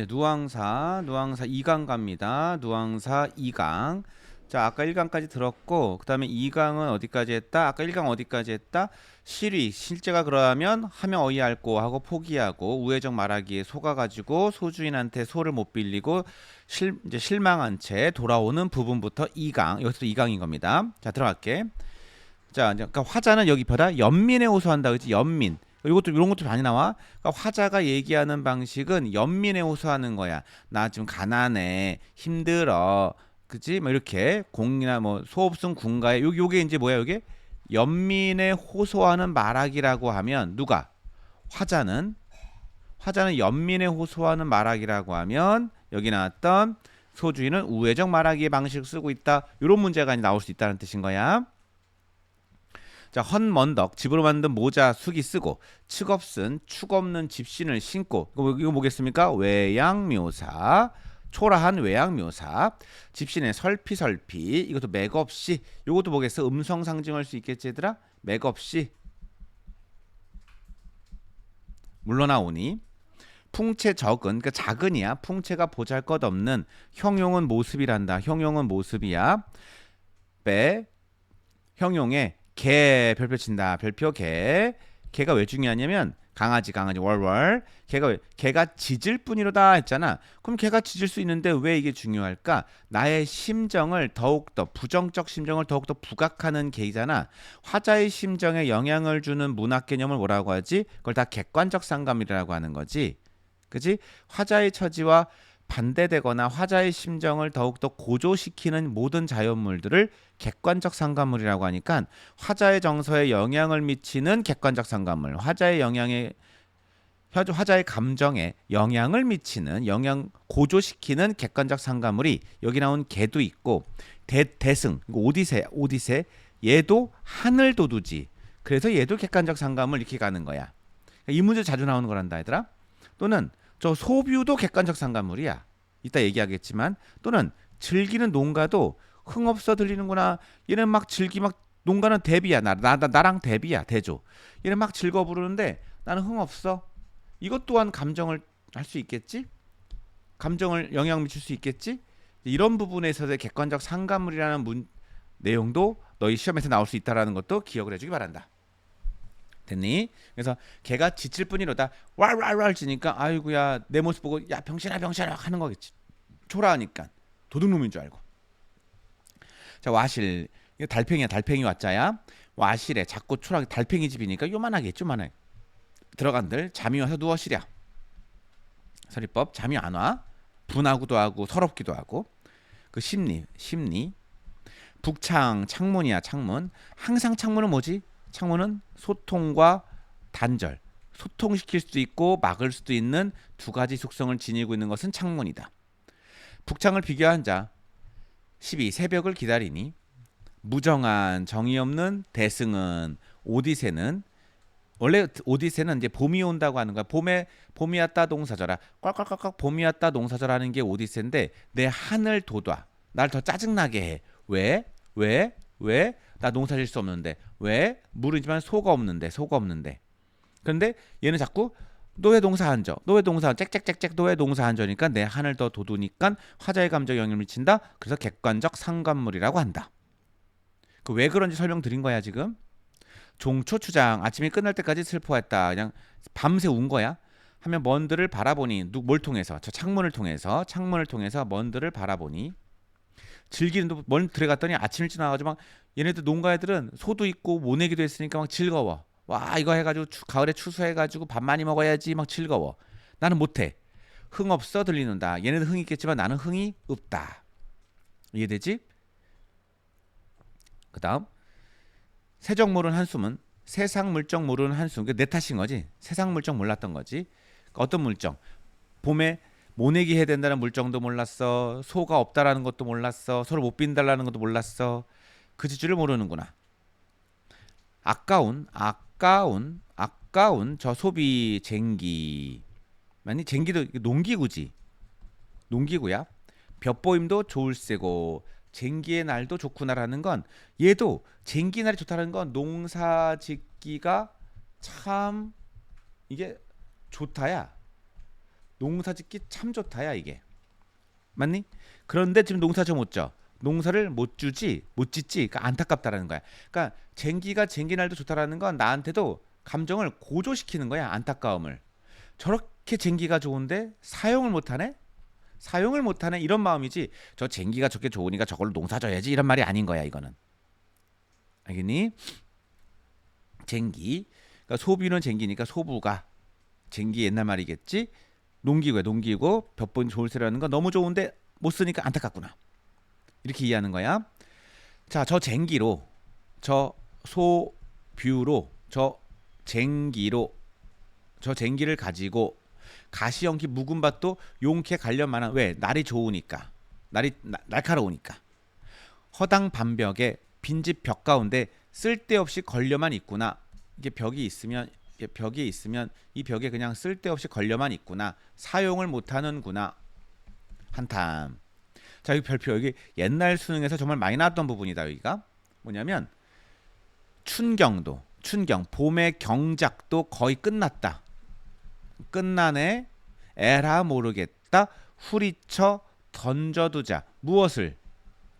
네, 누앙사, 누앙사 2강 갑니다. 누앙사 2강. 자, 아까 1강까지 들었고, 그 다음에 2강은 어디까지 했다? 아까 1강 어디까지 했다? 실위, 실제가 그러면 하면 어이할고 하고 포기하고 우회적 말하기에 속아 가지고 소주인한테 소를 못 빌리고 실, 이제 실망한 채 돌아오는 부분부터 2강, 여기서 2강인 겁니다. 자, 들어갈게. 자, 그러니까 화자는 여기 벼다 연민에 호소한다, 그렇지? 연민. 이것도 이런 것도 많이 나와. 그러니까 화자가 얘기하는 방식은 연민에 호소하는 거야. 나 지금 가난해, 힘들어, 그지? 뭐 이렇게 공이나 뭐 소업승 군가에 요 요게 이제 뭐야? 요게 연민에 호소하는 말하기라고 하면 누가 화자는 화자는 연민에 호소하는 말하기라고 하면 여기 나왔던 소주인은 우회적 말하기의 방식을 쓰고 있다. 이런 문제가 나올 수 있다는 뜻인 거야. 자, 헌먼덕 집으로 만든 모자 숙이 쓰고 측 없은 축 없는 집신을 신고 이거, 뭐- 이거 뭐겠습니까? 외양묘사 초라한 외양묘사 집신의 설피설피 이것도 맥없이 이것도 뭐겠어? 음성 상징할 수 있겠지 얘들아? 맥없이 물러나오니 풍채 적은 그러니까 작은이야 풍채가 보잘것없는 형용은 모습이란다 형용은 모습이야 빼 형용에 개 별표 친다. 별표 개. 개가 왜 중요하냐면 강아지 강아지 월월. 개가 왜 개가 짖을 뿐이로다 했잖아. 그럼 개가 짖을 수 있는데 왜 이게 중요할까? 나의 심정을 더욱더 부정적 심정을 더욱더 부각하는 개이잖아. 화자의 심정에 영향을 주는 문학 개념을 뭐라고 하지? 그걸 다 객관적 상감이라고 하는 거지. 그지? 화자의 처지와 반대되거나 화자의 심정을 더욱더 고조시키는 모든 자연물들을 객관적 상관물이라고 하니까 화자의 정서에 영향을 미치는 객관적 상관물, 화자의 영향에 화- 화자의 감정에 영향을 미치는 영향 고조시키는 객관적 상관물이 여기 나온 개도 있고 대, 대승 오디세 오디세 얘도 하늘 도두지. 그래서 얘도 객관적 상관물 이렇게 가는 거야. 이 문제 자주 나오는 거란다 얘들아. 또는 저 소뷰도 객관적 상관물이야. 이따 얘기하겠지만 또는 즐기는 농가도 흥 없어 들리는구나. 얘는 막 즐기 막 농가는 대비야. 나, 나, 나 나랑 대비야. 대조. 얘는 막 즐거 부르는데 나는 흥 없어. 이것 또한 감정을 할 수 있겠지? 감정을 영향 미칠 수 있겠지? 이런 부분에 있어서의 객관적 상관물이라는 문, 내용도 너희 시험에서 나올 수 있다라는 것도 기억을 해주기 바란다. 됐니? 그래서 걔가 지칠 뿐이로다 왈왈왈 지니까 아이고야 내 모습 보고 야 병신아 병신아 하는 거겠지. 초라하니까. 도둑놈인 줄 알고. 자 와실. 달팽이야 달팽이 와자야. 와실에 작고 초라하게 달팽이 집이니까 요만하겠죠 요만해. 들어간들 잠이 와서 누워시랴. 서리법 잠이 안 와. 분하기도 하고 서럽기도 하고. 그 심리 심리. 북창 창문이야 창문. 항상 창문은 뭐지 창문은 소통과 단절, 소통시킬 수도 있고 막을 수도 있는 두 가지 속성을 지니고 있는 것은 창문이다. 북창을 비교한 자 12. 새벽을 기다리니 무정한 정이 없는 대승은 오디세는 원래 오디세는 이제 봄이 온다고 하는 거야. 봄에 봄이 왔다 동사절아. 꽉꽉꽉꽉 봄이 왔다 동사절하는 게 오디세인데 내 하늘 돋아. 날 더 짜증나게 해. 왜? 왜? 왜? 나 농사 질 수 없는데. 왜? 물이지만 소가 없는데. 소가 없는데. 그런데 얘는 자꾸 너왜 농사 안 져? 너왜 농사 짹짹짹짹 너왜 농사 안 저니까 내 하늘 더 돋우니까 화자의 감정에 영향을 미친다. 그래서 객관적 상관물이라고 한다. 그 왜 그런지 설명드린 거야 지금. 종초 추장 아침이 끝날 때까지 슬퍼했다. 그냥 밤새 운 거야. 하면 먼들을 바라보니 누 뭘 통해서 저 창문을 통해서 창문을 통해서 먼들을 바라보니 즐기는 멀 들어갔더니 아침 일찍 나와가지고 막 얘네들 농가 애들은 소도 있고 모내기도 했으니까 막 즐거워. 와 이거 해가지고 추, 가을에 추수해가지고 밥 많이 먹어야지 막 즐거워. 나는 못해. 흥 없어 들리는다. 얘네들 흥 있겠지만 나는 흥이 없다. 이해되지? 그 다음 세적 모르는 한숨은 세상 물정 모르는 한숨. 그내 탓인 거지. 세상 물정 몰랐던 거지. 어떤 물정? 봄에 모내기 해야 된다는 물정도 몰랐어. 소가 없다라는 것도 몰랐어. 소를 못 빈다라는 것도 몰랐어. 그 지줄을 모르는구나. 아까운 아까운 아까운 저 소비 쟁기. 아니 쟁기도 농기구지. 농기구야. 볕보임도 좋을세고 쟁기의 날도 좋구나라는 건 얘도 쟁기 날이 좋다는 건 농사 짓기가 참 이게 좋다야. 농사짓기 참 좋다야 이게. 맞니? 그런데 지금 농사 좀 못 져. 농사를 못 주지, 못 짓지. 그러니까 안타깝다라는 거야. 그러니까 쟁기가 쟁기 날도 좋다라는 건 나한테도 감정을 고조시키는 거야. 안타까움을. 저렇게 쟁기가 좋은데 사용을 못 하네? 사용을 못 하네 이런 마음이지. 저 쟁기가 저렇게 좋으니까 저걸로 농사 져야지 이런 말이 아닌 거야, 이거는. 알겠니? 쟁기. 그러니까 소비는 쟁기니까 소부가 쟁기 옛날 말이겠지. 농기고야 농기고 볕본 좋을 세라는 건 너무 좋은데 못 쓰니까 안타깝구나. 이렇게 이해하는 거야. 자, 저 쟁기로 저 소뷰로 저 쟁기로 저 쟁기를 가지고 가시연기 묵은 밭도 용케 관련만한 왜? 날이 좋으니까. 날이 나- 날카로우니까. 허당 반벽에 빈집 벽 가운데 쓸데없이 걸려만 있구나. 이게 벽이 있으면 벽이 있으면 이 벽에 그냥 쓸데없이 걸려만 있구나. 사용을 못하는구나. 한탐. 자 여기 별표. 여기 옛날 수능에서 정말 많이 나왔던 부분이다 여기가. 뭐냐면 춘경도 춘경 봄의 경작도 거의 끝났다. 끝나네 에라 모르겠다 후리쳐 던져두자. 무엇을?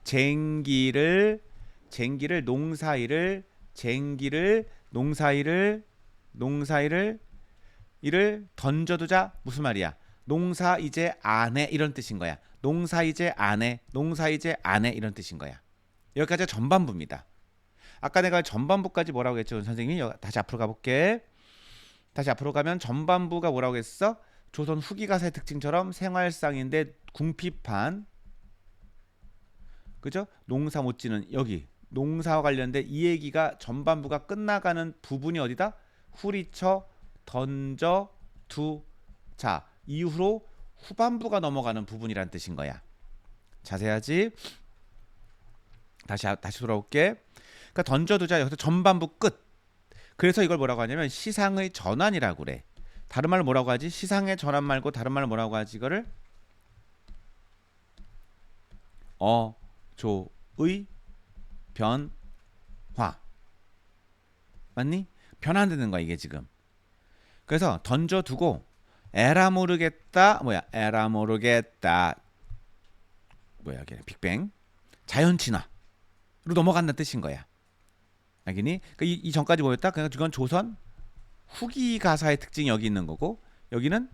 쟁기를 쟁기를 농사일을 쟁기를 농사일을 농사일을 이를 던져두자 무슨 말이야? 농사 이제 안 해 이런 뜻인 거야. 농사 이제 안 해 농사 이제 안 해 이런 뜻인 거야. 여기까지 전반부입니다. 아까 내가 전반부까지 뭐라고 했죠 선생님이? 여- 다시 앞으로 가볼게. 다시 앞으로 가면 전반부가 뭐라고 했어? 조선 후기 가사의 특징처럼 생활상인데 궁핍한. 그죠? 농사 못 지는 여기. 농사와 관련된 이 얘기가 전반부가 끝나가는 부분이 어디다 후리쳐 던져 두자 이후로 후반부가 넘어가는 부분이란 뜻인 거야. 자세하지? 다시 다시 돌아올게. 그러니까 던져두자 여기서 전반부 끝. 그래서 이걸 뭐라고 하냐면 시상의 전환이라고 그래. 다른 말로 뭐라고 하지? 시상의 전환 말고 다른 말로 뭐라고 하지 이거를? 어조의 변화. 맞니 변환되는 거야 이게 지금 그래서 던져두고 에라 모르겠다 뭐야 에라 모르겠다 뭐야 이게 빅뱅 자연 진화로 넘어간다는 뜻인 거야 알겠니? 그러니까 이, 이 전까지 뭐였다? 그냥 이건 조선 후기 가사의 특징이 여기 있는 거고 여기는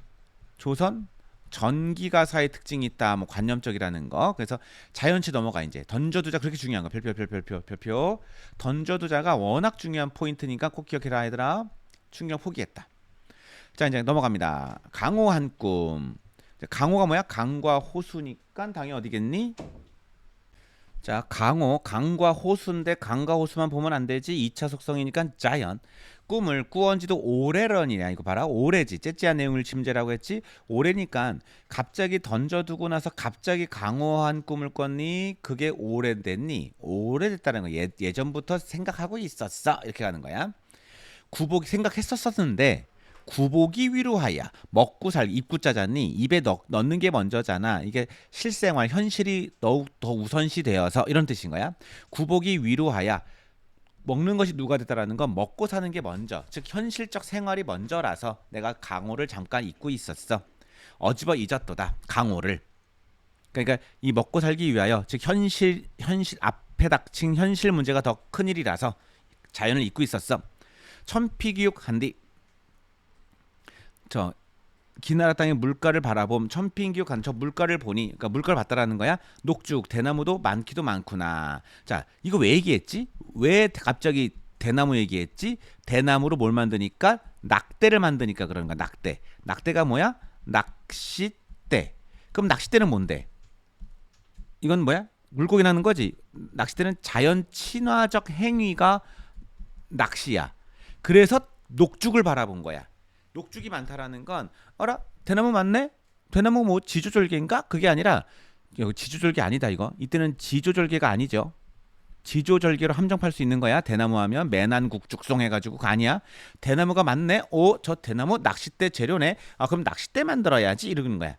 조선 전기 가사의 특징이 있다. 뭐 관념적이라는 거. 그래서 자연치 넘어가 이제 던져두자 그렇게 중요한 거. 별표 별표 별표 별표. 던져두자가 워낙 중요한 포인트니까 꼭 기억해라 얘들아. 충격 포기했다. 자 이제 넘어갑니다. 강호 한 꿈. 강호가 뭐야? 강과 호수니까 당연히 어디겠니? 자, 강호, 강과 호수인데 강과 호수만 보면 안 되지. 2차 속성이니까 자연. 꿈을 꾸언 지도 오래런이냐. 이거 봐라. 오래지. 째째한 내용을 침제라고 했지. 오래니까 갑자기 던져두고 나서 갑자기 강호한 꿈을 꿨니? 그게 오래됐니? 오래됐다는 거. 예, 예전부터 생각하고 있었어. 이렇게 가는 거야. 구복이 생각했었었는데 구복이 위로하여 먹고 살 입구자잖니 입에 넣, 넣는 게 먼저잖아. 이게 실생활 현실이 더욱 더 우선시 되어서 이런 뜻인 거야. 구복이 위로하여 먹는 것이 누가 됐다라는 건 먹고 사는 게 먼저 즉 현실적 생활이 먼저라서 내가 강호를 잠깐 잊고 있었어. 어집어 잊었도다 강호를. 그러니까 이 먹고 살기 위하여 즉 현실 현실 앞에 닥친 현실 문제가 더 큰 일이라서 자연을 잊고 있었어. 천피기육 한디 저 기나라 땅의 물가를 바라봄 천핑기옥 간저 물가를 보니 그러니까 물가를 봤다라는 거야? 녹죽 대나무도 많기도 많구나. 자 이거 왜 얘기했지? 왜 갑자기 대나무 얘기했지? 대나무로 뭘 만드니까? 낙대를 만드니까 그런 거야 낙대. 낙대가 뭐야? 낚싯대. 그럼 낚싯대는 뭔데? 이건 뭐야? 물고기 나는 거지. 낚싯대는 자연 친화적 행위가 낚시야. 그래서 녹죽을 바라본 거야 녹죽이 많다라는 건 어라? 대나무 맞네? 대나무 뭐 지조절개인가? 그게 아니라 여기 지조절개 아니다 이거. 이때는 지조절개가 아니죠. 지조절개로 함정팔 수 있는 거야. 대나무 하면 매난국 죽송 해가지고 그거 아니야. 대나무가 맞네? 오 저 대나무 낚싯대 재료네. 아 그럼 낚싯대 만들어야지 이러는 거야.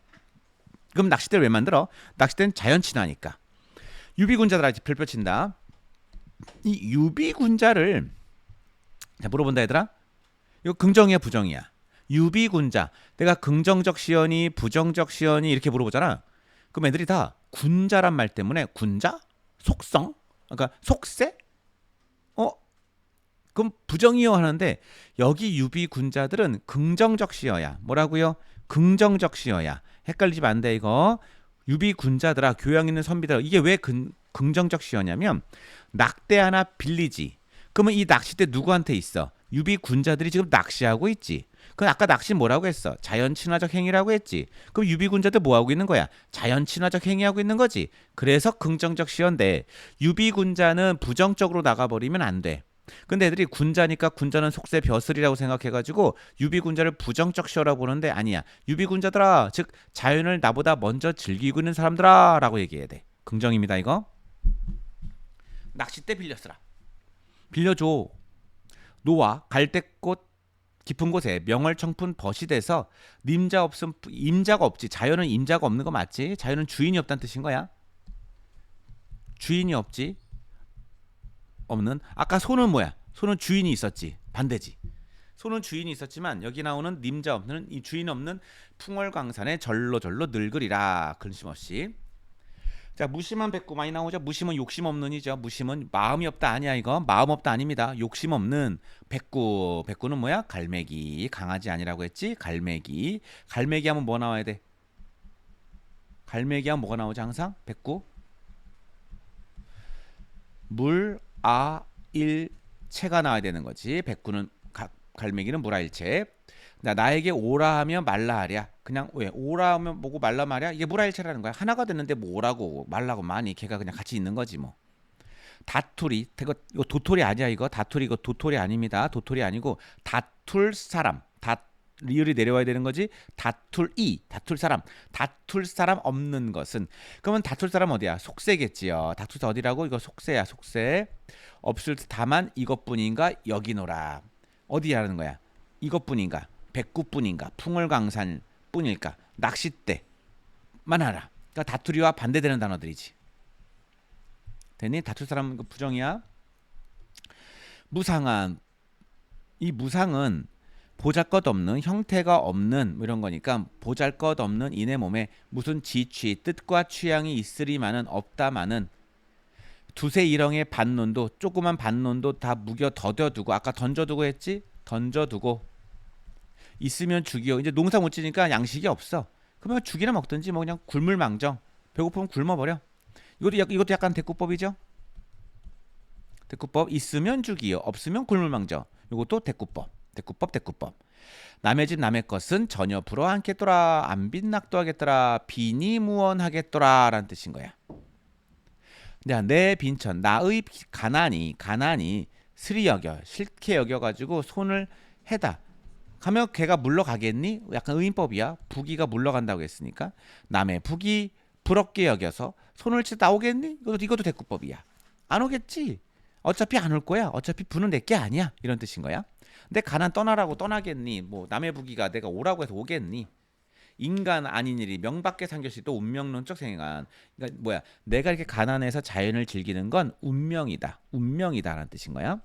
그럼 낚싯대를 왜 만들어? 낚싯대는 자연 친화니까. 유비군자들아 별표 친다. 이 유비군자를 자 물어본다 얘들아. 이거 긍정이야 부정이야 유비군자. 내가 긍정적 시연이 부정적 시연이 이렇게 물어보잖아. 그럼 애들이 다 군자란 말 때문에 군자? 속성? 그러니까 속세? 어? 그럼 부정이요 하는데 여기 유비 군자들은 긍정적 시어야. 뭐라고요? 긍정적 시어야. 헷갈리지 안돼 이거. 유비 군자들아 교양 있는 선비들아 이게 왜 근, 긍정적 시어냐면 낙대 하나 빌리지. 그러면 이 낚싯대 누구한테 있어? 유비 군자들이 지금 낚시하고 있지. 그럼 아까 낚시 뭐라고 했어? 자연 친화적 행위라고 했지. 그럼 유비군자들 뭐 하고 있는 거야? 자연 친화적 행위하고 있는 거지. 그래서 긍정적 시어인데 유비군자는 부정적으로 나가버리면 안 돼. 근데 애들이 군자니까 군자는 속세 벼슬이라고 생각해가지고 유비군자를 부정적 시어라고 보는데 아니야. 유비군자들아, 즉 자연을 나보다 먼저 즐기고 있는 사람들아라고 얘기해야 돼. 긍정입니다 이거. 낚싯대 빌렸으라. 빌려줘. 노와 갈대꽃 깊은 곳에 명월청푼 벗이 돼서 님자 없음 임자가 없지. 자연은 임자가 없는 거 맞지? 자연은 주인이 없다는 뜻인 거야. 주인이 없지. 없는 아까 소는 뭐야? 소는 주인이 있었지. 반대지. 소는 주인이 있었지만 여기 나오는 님자 없는 이 주인 없는 풍월광산에 절로절로 늙으리라 근심 없이 자 무심한 백구 많이 나오죠? 무심은 욕심 없는이죠. 무심은 마음이 없다 아니야 이거. 마음 없다 아닙니다. 욕심 없는 백구. 백구는 뭐야? 갈매기. 강아지 아니라고 했지? 갈매기. 갈매기 하면 뭐 나와야 돼? 갈매기 하면 뭐가 나오지 항상? 백구? 물 아 일 체가 나와야 되는 거지. 백구는 가, 갈매기는 물아일체 나 나에게 오라 하면 말라 하랴. 그냥 왜 오라 하면 뭐고 말라 말이야? 이게 물아일체라는 거야. 하나가 됐는데 뭐 오라고 말라고 많이 걔가 그냥 같이 있는 거지 뭐. 다투리 이거 이거 도토리 아니야 이거 다투리 이거 도토리 아닙니다. 도토리 아니고 다툴 사람 다 리을이 내려와야 되는 거지. 다툴 이 다툴 사람 다툴 사람 없는 것은 그러면 다툴 사람 어디야? 속세겠지요. 다툴 사 어디라고? 이거 속세야 속세. 없을 때 다만 이것뿐인가 여기노라. 어디라는 거야? 이것뿐인가? 백구뿐인가 풍월강산 뿐일까 낚싯대만 하라. 그러니까 다투리와 반대되는 단어들이지. 되니? 다툴 사람은 이거 부정이야? 무상한. 이 무상은 보잘것없는 형태가 없는 뭐 이런 거니까 보잘것없는 이내 몸에 무슨 지취 뜻과 취향이 있으리마는 없다마는 두세 일형의 반론도 조그만 반론도 다 무겨 더뎌두고 아까 던져두고 했지? 던져두고 있으면 죽이요. 이제 농사 못 지니까 양식이 없어. 그러면 죽이나 먹든지 뭐 그냥 굶을 망정. 배고프면 굶어버려. 이것도 약, 이것도 약간 대꾸법이죠. 대꾸법 있으면 죽이요. 없으면 굶을 망정. 이것도 대꾸법. 대꾸법 대꾸법. 남의 집 남의 것은 전혀 불어 않겠더라. 안 빈낙도 하겠더라. 비니 무언하겠더라 라는 뜻인 거야. 야, 내 빈천 나의 가난이 가난이 스리 여겨 싫게 여겨 가지고 손을 해다 하면 걔가 물러가겠니? 약간 의인법이야. 부기가 물러간다고 했으니까 남의 부기 부럽게 여겨서 손을 치 나오겠니? 이것도 이것도 대꾸법이야. 안 오겠지. 어차피 안 올 거야. 어차피 부는 내게 아니야. 이런 뜻인 거야. 근데 가난 떠나라고 떠나겠니? 뭐 남의 부기가 내가 오라고 해서 오겠니? 인간 아닌 일이 명밖에 상교시 또 운명론적 생각. 그러니까 뭐야? 내가 이렇게 가난해서 자연을 즐기는 건 운명이다. 운명이다라는 뜻인 거야.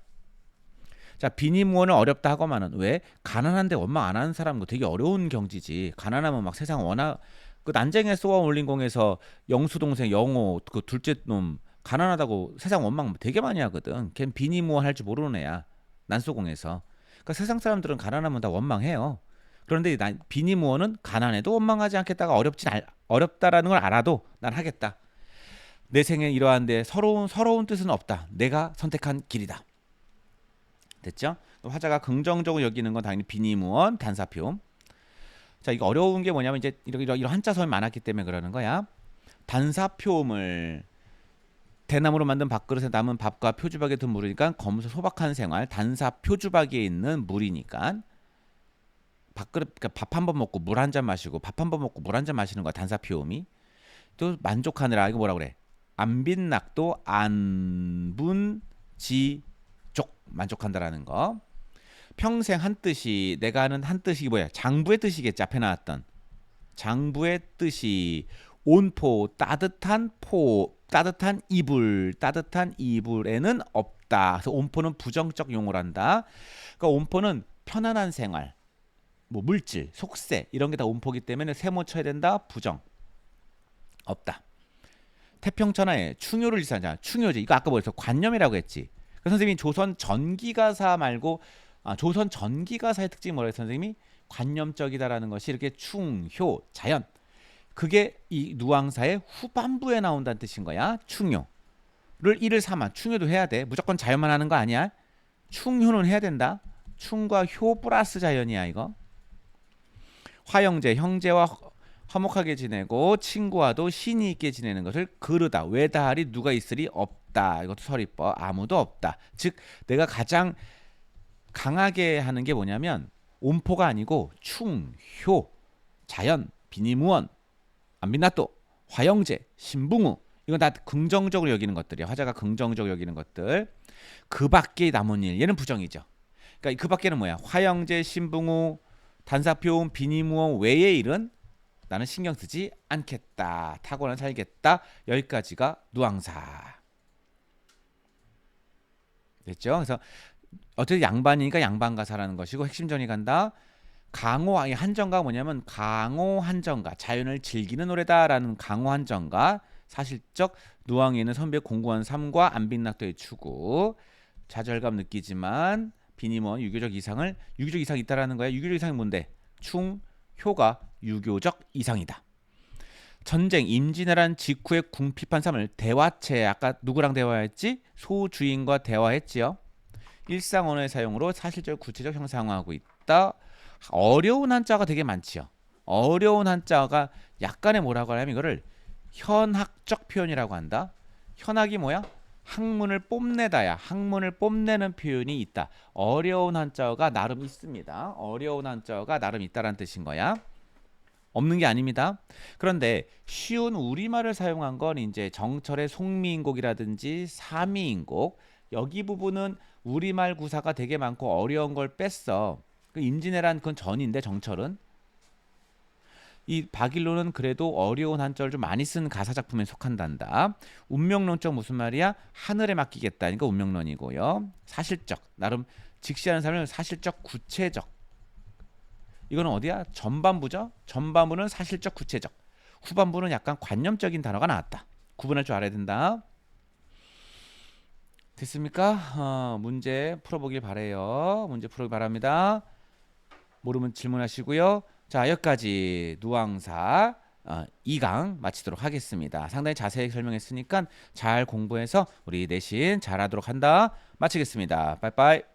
자 비니무원은 어렵다 하고만은 왜? 가난한데 원망 안 하는 사람도 되게 어려운 경지지. 가난하면 막 세상 워낙 그 난쟁이 쏘아 올린 공에서 영수 동생 영호 그 둘째 놈 가난하다고 세상 원망 되게 많이 하거든. 걘 비니무원 할 줄 모르는 애야 난소공에서. 그러니까 세상 사람들은 가난하면 다 원망해요. 그런데 난 비니무원은 가난해도 원망하지 않겠다가 어렵진 알, 어렵다라는 걸 알아도 난 하겠다. 내 생에 이러한데 서러운 서러운 뜻은 없다. 내가 선택한 길이다 됐죠? 화자가 긍정적으로 여기는 건 당연히 비니무원 단사표. 자, 이거 어려운 게 뭐냐면 이제 이런 이런 한자성이 많았기 때문에 그러는 거야. 단사표음을 대나무로 만든 밥그릇에 남은 밥과 표주박에 든 물이니까 검소 소박한 생활 단사 표주박에 있는 물이니까 밥그릇 그러니까 밥 한 번 먹고 물 한 잔 마시고 밥 한 번 먹고 물 한 잔 마시는 거야 단사 표음이 또 만족하느라 이거 뭐라 그래 안빈낙도 안분지 족 만족한다라는 거. 평생 한 뜻이 내가 아는 한 뜻이 뭐야? 장부의 뜻이겠지 앞에 나왔던 장부의 뜻이 온포 따뜻한 포 따뜻한 이불 따뜻한 이불에는 없다. 그래서 온포는 부정적 용어란다. 그러니까 온포는 편안한 생활 뭐 물질, 속세 이런 게 다 온포기 때문에 세모 쳐야 된다. 부정 없다. 태평천하에 충효를 지사하자. 충효지. 이거 아까 뭐였어? 관념이라고 했지. 그 선생님이 조선 전기가사 말고 아, 조선 전기가사의 특징이 뭐라 했어 선생님이 관념적이다라는 것이 이렇게 충효 자연 그게 이 누앙사의 후반부에 나온다는 뜻인 거야. 충효를 이를 삼아 충효도 해야 돼. 무조건 자연만 하는 거 아니야. 충효는 해야 된다. 충과 효 플러스 자연이야 이거. 화영제 형제와 허- 화목하게 지내고 친구와도 신이 있게 지내는 것을 그르다 외다할이 누가 있으리 없 다. 이것도 설이법. 아무도 없다. 즉 내가 가장 강하게 하는 게 뭐냐면 온포가 아니고 충효 자연 비니무원 안빈나또 화영제 신붕우. 이건 다 긍정적으로 여기는 것들이야 화자가 긍정적으로 여기는 것들. 그 밖에 남은 일 얘는 부정이죠. 그러니까 그 밖에는 뭐야? 화영제 신붕우 단사표음 비니무원 외의 일은 나는 신경 쓰지 않겠다. 타고는 살겠다. 여기까지가 누앙사. 됐죠? 그래서 어쨌든 양반이니까 양반가사라는 것이고 핵심전이 간다. 강호 아니 한정가 뭐냐면 강호 한정가 자연을 즐기는 노래다라는 강호 한정가 사실적 누앙에는 선배 공구한 삶과 안빈낙도의 추구 좌절감 느끼지만 비니먼 유교적 이상을 유교적 이상 이 있다라는 거야. 유교적 이상이 뭔데? 충 효가 유교적 이상이다. 전쟁 임진왜란 직후의 궁핍한 삶을 대화체 아까 누구랑 대화했지? 소주인과 대화했지요. 일상 언어의 사용으로 사실적 구체적 형상화하고 있다. 어려운 한자가 되게 많지요. 어려운 한자가 약간의 뭐라고 하냐면 이거를 현학적 표현이라고 한다. 현학이 뭐야? 학문을 뽐내다야. 학문을 뽐내는 표현이 있다. 어려운 한자어가 나름 있습니다. 어려운 한자어가 나름 있다라는 뜻인 거야. 없는 게 아닙니다. 그런데 쉬운 우리말을 사용한 건 이제 정철의 송미인곡이라든지 사미인곡 여기 부분은 우리말 구사가 되게 많고 어려운 걸 뺐어. 그 임진왜란 그건 전인데 정철은 이 박일로는 그래도 어려운 한자를 좀 많이 쓴 가사 작품에 속한단다. 운명론적 무슨 말이야? 하늘에 맡기겠다. 그러니까 운명론이고요. 사실적 나름 직시하는 사람은 사실적 구체적. 이거는 어디야? 전반부죠. 전반부는 사실적 구체적. 후반부는 약간 관념적인 단어가 나왔다. 구분할 줄 알아야 된다. 됐습니까? 어, 문제 풀어보길 바래요. 문제 풀어보길 바랍니다. 모르면 질문하시고요. 자 여기까지 누앙사 어, 2강 마치도록 하겠습니다. 상당히 자세히 설명했으니까 잘 공부해서 우리 내신 잘하도록 한다. 마치겠습니다. 빠이빠이.